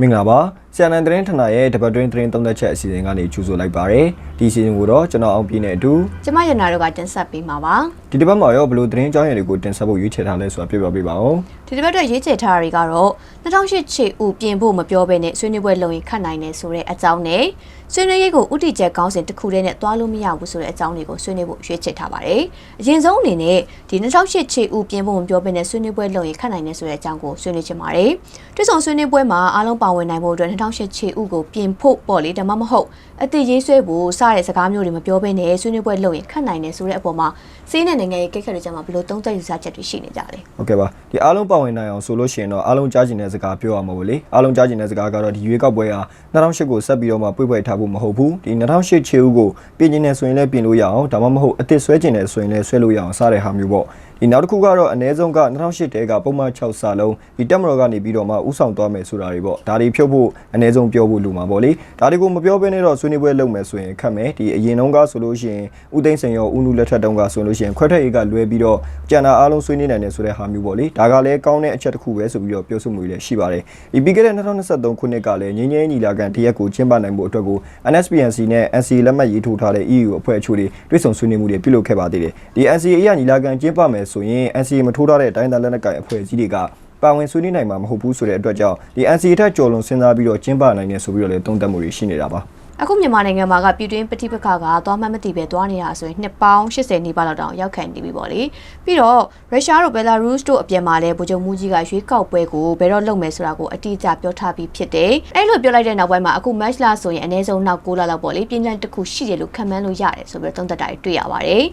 မင်္ဂလာပါ ဆရာနန်သတင်းဌာနရဲ့တပတ်တွင်းသတင်းသုံးသက်ချက်အစီအစဉ်ကနေကြိုဆိုလိုက်ပါရစေဒီအစီအစဉ်ကိုတော့ကျွန်တော်အောင်ပြည့်နဲ့အတူကျမရနာတို့ကတင်ဆက်ပေးမှာပါဒီတစ်ပတ်မှာရောဘယ်လိုသတင်းကြောင်းရည်တွေကိုတင်ဆက်ဖို့ရွေးချယ်ထားလဲဆိုတာပြပြပေးပါဦးဒီတစ်ပတ်အတွက်ရေးချယ်ထားတာတွေကတော့2008ချေဦးပြင်ဖို့မပြောဘဲနဲ့ဆွေးနွေးပွဲလုပ်ရင်ခတ်နိုင်တယ်ဆိုတဲ့အကြောင်းနဲ့ဆွေးနွေးရေးကိုဥတီချက်ကောင်းစဉ်တစ်ခုတည်းနဲ့တွားလို့မရဘူးဆိုတဲ့အကြောင်းတွေကိုဆွေးနွေးဖို့ရွေးချယ်ထားပါတယ်အရင်ဆုံးအနေနဲ့ဒီ2008ချေဦးပြင်ဖို့မပြောဘဲနဲ့ဆွေးနွေးပွဲလုပ်ရင်ခတ်နိုင်တယ်ဆိုတဲ့အကြောင်းကိုဆွေးနွေးချင်ပါတယ်တွစ်ဆောင်ဆွေးနွေးပွဲမှာအားလုံးပါဝင်နိုင်ဖို့အတွက်2008ချေဦးကိုပြင်ဖို့ပေါ့လေဒါမှမဟုတ်အတိရေးဆွဲဖို့စတဲ့စကားမျိုးတွေမပြောဘဲနဲ့ဆွေးနွေးပွဲလုပ်ရင်ခတ်နိုင်တယ်ဆိုတဲ့အပေါ်မှာစီးနဲ့နိုင်ငံရေးကိစ္စတွေကြမှာဘယ်လိုသုံးသပ်ယူဆချက်တွေရှိနေကြလဲဟုတ်ကဲ့ပါဒီအားလုံးပါဝင်နိုင်အောင်ဆိုလို့ရှိရင်တော့အားလုံးကြားကျင်တဲ့စကားပြောရမှာပေါ့လေအားလုံးကြားကျင်တဲ့စကားကတော့ဒီရွေးကောက်ပွဲဟာ2008ကိုဆက်ပြီးတော့မှပွေ့ပွေ့ထားဖို့မဟုတ်ဘူးဒီ2008ချေဦးကိုပြင်ကျင်နေဆိုရင်လည်းပြင်လို့ရအောင်ဒါမှမဟုတ်အစ်စ်ဆွဲကျင်နေဆိုရင်လည်းဆွဲလို့ရအောင်စတဲ့ဟာမျိုးပေါ့ ဒီနောက်တစ်ခုကတော့အ ਨੇ ဆုံးက2008တဲကပုံမှန်6စာလုံးဒီတက်မတော်ကနေပြီးတော့မှဥဆောင်သွားမယ်ဆိုတာတွေပေါ့ဒါတွေဖြုတ်ဖို့အ ਨੇ ဆုံးပြောဖို့လိုမှာပေါ့လေဒါတွေကိုမပြောဘဲနဲ့တော့ဆွေးနွေးပွဲလုပ်မယ်ဆိုရင်ခက်မယ်ဒီအရင်တုန်းကဆိုလို့ရှိရင်ဥသိမ်းစင်ရောဥနုလက်ထက်တုန်းကဆိုလို့ရှိရင်ခွဲထွက်ရေးကလွဲပြီးတော့ကျန်တာအားလုံးဆွေးနွေးနိုင်တယ်ဆိုတဲ့ဟာမျိုးပေါ့လေဒါကလည်းကောင်းတဲ့အချက်တစ်ခုပဲဆိုပြီးတော့ပြောဆိုမှုတွေလည်းရှိပါတယ်ဒီပြီးခဲ့တဲ့2023ခုနှစ်ကလည်းငင်းငင်းညီလာခံတရက်ကိုကျင်းပနိုင်ဖို့အတွက်ကို NSPNC နဲ့ NC လက်မှတ်ရေးထိုးထားတဲ့ EU အဖွဲ့အချို့တွေတွဲဆောင်ဆွေးနွေးမှုတွေပြုလုပ်ခဲ့ပါသေးတယ်ဒီ NC အရညီလာခံကျင်းပမယ်ဆိုရင် NC မထိုးထားတဲ့အတိုင်းအတာလက်နက်ကိုင်အဖွဲ့အစည်းတွေကပါဝင်ဆွေးနွေးနိုင်မှာမဟုတ်ဘူးဆိုတဲ့အတွက်ကြောင့်ဒီ NC ထက်ကျော်လွန်စဉ်းစားပြီးတော့ကျင်းပနိုင်တယ်ဆိုပြီးတော့လည်းသုံးသပ်မှုတွေရှိနေတာပါ အခုမြန်မာနိုင်ငံမှာကပြည်တွင်းပဋိပက္ခကသွားမှတ်မသိပဲသွားနေတာဆိုရင်နှစ်ပေါင်း80နီးပါးလောက်တောင်ရောက်ခံနေပြီပေါ့လေပြီးတော့ရုရှားတို့ဘယ်လာရုစ်တို့အပြင်မှာလည်းဗိုလ်ချုပ်မှုကြီးကရွေးကောက်ပွဲကိုဘယ်တော့လုပ်မယ်ဆိုတာကိုအတိအကျပြောထားပြီးဖြစ်တယ်အဲ့လိုပြောလိုက်တဲ့နောက်ပိုင်းမှာအခု match လာဆိုရင်အနည်းဆုံးနောက်9လလောက်ပေါ့လေပြင်းပြင်းတစ်ခုရှိတယ်လို့ခံမှန်းလို့ရတယ်ဆိုပြီးတော့သုံးသပ်တာတွေတွေ့ရပါတယ်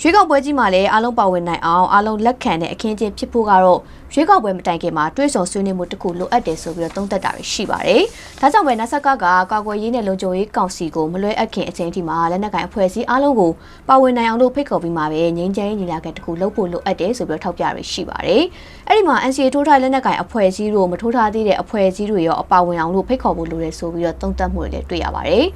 ရွေးကောက်ပွဲကြီးမှာလည်းအားလုံးပါဝင်နိုင်အောင်အားလုံးလက်ခံတဲ့အခင်းချင်းဖြစ်ဖို့ကတော့ရွေးကောက်ပွဲမတိုင်ခင်မှာတွေးဆောင်ဆွေးနွေးမှုတစ်ခုလိုအပ်တယ်ဆိုပြီးတော့သုံးသပ်တာတွေရှိပါတယ်ဒါကြောင့်ပဲနဆက်ကကကာကွယ်ရေးနဲ့လုံခြုံရေးကောင်စီကိုမလွဲအပ်ခင်အချိန်ထိမှာလက်နက်ကိုင်အဖွဲ့အစည်းအားလုံးကိုပါဝင်နိုင်အောင်လို့ဖိတ်ခေါ်ပြီးမှပဲငြိမ်းချမ်းရေးညီလာခံတစ်ခုလုပ်ဖို့လိုအပ်တယ်ဆိုပြီးတော့ထောက်ပြရရှိပါတယ်အဲ့ဒီမှာ NCA ထိုးထားလက်နက်ကိုင်အဖွဲ့အစည်းတို့မထိုးထားသေးတဲ့အဖွဲ့အစည်းတွေရောအပါဝင်အောင်လို့ဖိတ်ခေါ်ဖို့လိုတယ်ဆိုပြီးတော့သုံးသပ်မှုတွေလည်းတွေ့ရပါတယ်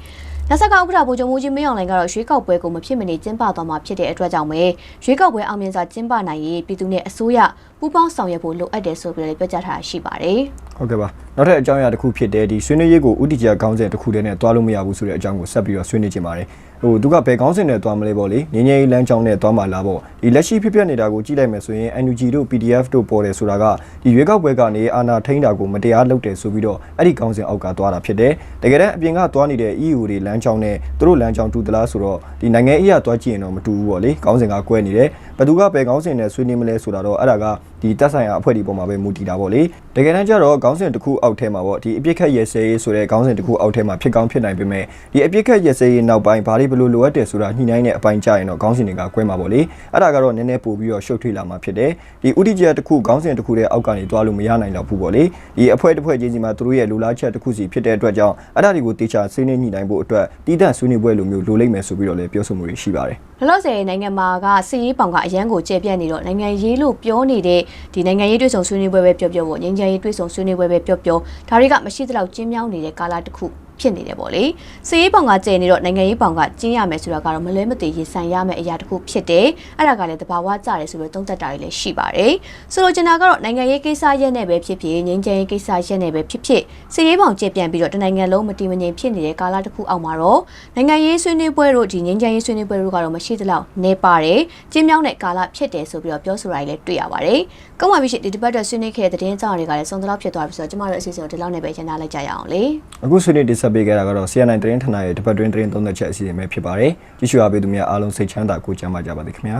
လက်ဆက်ကဥက္ကဋ္ဌဗိုလ်ချုပ်မှုကြီးမင်းအောင်လှိုင်ကတော့ရွေးကောက်ပွဲကိုမဖြစ်မနေကျင်းပသွားမှာဖြစ်တဲ့အတွက်ကြောင့်ပဲရွေးကောက်ပွဲအောင်မြင်စွာကျင်းပနိုင်ရေးပြည်သူနဲ့အစိုးရ ပူးပေါင်းဆောင်ရွက်ဖို့လိုအပ်တယ်ဆိုပြီးလည်းပြောကြားထားတာရှိပါတယ်။ဟုတ်ကဲ့ပါနောက်ထပ်အကြောင်းအရာတစ်ခုဖြစ်တဲ့ဒီဆွေးနွေးရေးကိုဥတီကြားခေါင်းစဉ်တစ်ခုတည်းနဲ့တွားလို့မရဘူးဆိုတဲ့အကြောင်းကိုဆက်ပြီးတော့ဆွေးနွေးချင်ပါတယ်ဟိုသူကဘယ်ခေါင်းစဉ်နဲ့တွားမလဲပေါ့လေငင်းငယ်လမ်းကြောင်းနဲ့တွားမှာလားပေါ့ဒီလက်ရှိဖြစ်ပျက်နေတာကိုကြည့်လိုက်မယ်ဆိုရင် NUG တို့ PDF တို့ပေါ်တယ်ဆိုတာကဒီရွေးကောက်ပွဲကနေအာဏာထိန်းတာကိုမတရားလုပ်တယ်ဆိုပြီးတော့အဲ့ဒီခေါင်းစဉ်အောက်ကတွားတာဖြစ်တယ်တကယ်တမ်းအပြင်ကတွားနေတဲ့ EU တွေလမ်းကြောင်းနဲ့သူတို့လမ်းကြောင်းတူသလားဆိုတော့ဒီနိုင်ငံအရာတွားကြည့်ရင်တော့မတူဘူးပေါ့လေခေါင်းစဉ်ကကွဲနေတယ်ဘယ်သူကဘယ်ခေါင်းစဉ်နဲ့ဆွေးနွေးမလဲဆိုတာတော့အဲ့ဒါကဒီတက်ဆိုင်ရာအဖွဲ့ဒီပေါ်မှာပဲမူတည်တာပေါ့လေတကယ်တမ်းကျတော့ခေါင်းစဉ်တစ်ခုအောက်ထဲမှာပေါ့ဒီအပြစ်ခတ်ရဲစဲရေးဆိုတဲ့ခေါင်းစဉ်တစ်ခုအောက်ထဲမှာဖြစ်ကောင်းဖြစ်နိုင်ပေမဲ့ဒီအပြစ်ခတ်ရဲစဲရေးနောက်ပိုင်းဘာတွေဘယ်လိုလိုအပ်တယ်ဆိုတာညှိနှိုင်းတဲ့အပိုင်းကြရင်တော့ခေါင်းစဉ်တွေကကွဲမှာပေါ့လေအဲ့ဒါကတော့နည်းနည်းပို့ပြီးတော့ရှုပ်ထွေးလာမှာဖြစ်တယ်ဒီဥတီကျတစ်ခုခေါင်းစဉ်တစ်ခုရဲ့အောက်ကနေတွားလို့မရနိုင်တော့ဘူးပေါ့လေဒီအဖွဲ့တစ်ဖွဲ့ချင်းစီမှာသူတို့ရဲ့လူလားချက်တစ်ခုစီဖြစ်တဲ့အတွက်ကြောင့်အဲ့ဒါတွေကိုတေချာဆွေးနွေးညှိနှိုင်းဖို့အတွက်တီးတန့်ဆွေးနွေးပွဲလိုမျိုးလိုလိမ့်မယ်ဆိုပြီးတော့လည်းပြောဆိုမှုတွေရှိပါတယ်လောလောဆယ်နိုင်ငံမှာကစီရေးပောင်ကအရန်ကိုကျေပြတ်နေတော့နိုင်ငံရေးလို့ပြောနေတဲ့ဒီနိုင်ငံရေးတွေ့ဆုံဆွေးနွေးပွဲပဲပြောပြောပေါ့ငြိမ်းချမ်းရေးတွေ့ဆုံဆွေးနွေးပွဲပဲပြောပြောဒါတွေကမရှိသလောက်ကျင်းမြောင်းနေတဲ့ကာလတစ်ခု ဖြစ်နေတယ်ပေါ့လေစီရေးပောင်ကကျဲနေတော့နိုင်ငံရေးပောင်ကကျင်းရမယ်ဆိုတာကတော့မလဲမသေးရင်ဆိုင်ရမယ်အရာတစ်ခုဖြစ်တယ်အဲ့ဒါကလည်းတဘာဝကြတယ်ဆိုပြီးသုံးသက်တာတွေလည်းရှိပါတယ်ဆိုလိုချင်တာကတော့နိုင်ငံရေးကိစ္စရက်နဲ့ပဲဖြစ်ဖြစ်ငြိမ်းချမ်းရေးကိစ္စရက်နဲ့ပဲဖြစ်ဖြစ်စီရေးပောင်ကျဲပြန်ပြီးတော့တနိုင်ငံလုံးမတည်မငြိမ်ဖြစ်နေတဲ့ကာလတစ်ခုအောက်မှာတော့နိုင်ငံရေးဆွေးနွေးပွဲတို့ဒီငြိမ်းချမ်းရေးဆွေးနွေးပွဲတို့ကတော့မရှိသလောက်နေပါတယ်ကျင်းမြောင်းတဲ့ကာလဖြစ်တယ်ဆိုပြီးတော့ပြောဆိုတာတွေလည်းတွေ့ရပါတယ်ကောင်းပါပြီရှင်ဒီတစ်ပတ်အတွက်ဆွေးနွေးခဲ့တဲ့သတင်းကြောင်းတွေကလည်းစုံတလောက်ဖြစ်သွားပြီဆိုတော့ကျမတို့အစီအစဉ်ကိုဒီလောက်နဲ့ပဲရန်နာလိုက်ကြရအောင်လေအခုဆွေးနွေးတင်ဆက်ပေးခဲ့တာကတော့ CNI သတင်းဌာနရဲ့တပတ်တွင်းသတင်းသုံးသက်ချက်အစီအစဉ်ပဲဖြစ်ပါတယ်ကြည့်ရှုအားပေးသူများအားလုံးစိတ်ချမ်းသာကိုကြမ်းပါကြပါစေခင်ဗျာ